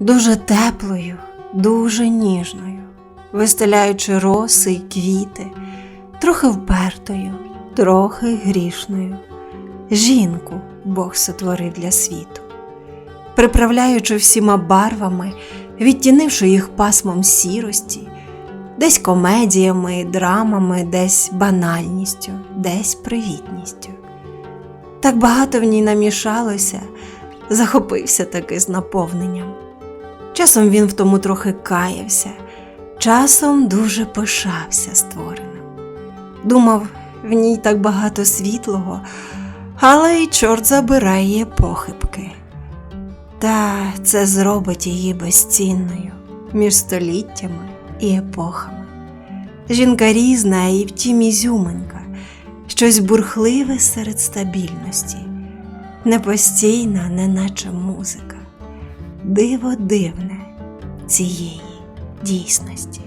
дуже теплою, дуже ніжною, вистеляючи роси й квіти, трохи впертою, трохи грішною. Жінку Бог сотворив для світу, приправляючи всіма барвами, відтінивши їх пасмом сірості, десь комедіями, драмами, десь банальністю, десь привітністю. Так багато в ній намішалося, захопився таки з наповненням. Часом він в тому трохи каявся, часом дуже пишався створеним. Думав, в ній так багато світлого, але й чорт забирає похибки. Та це зробить її безцінною між століттями і епохами. Жінка різна і втім ізюминка, щось бурхливе серед стабільності, непостійна, неначе музика, диво дивне цієї дійсності.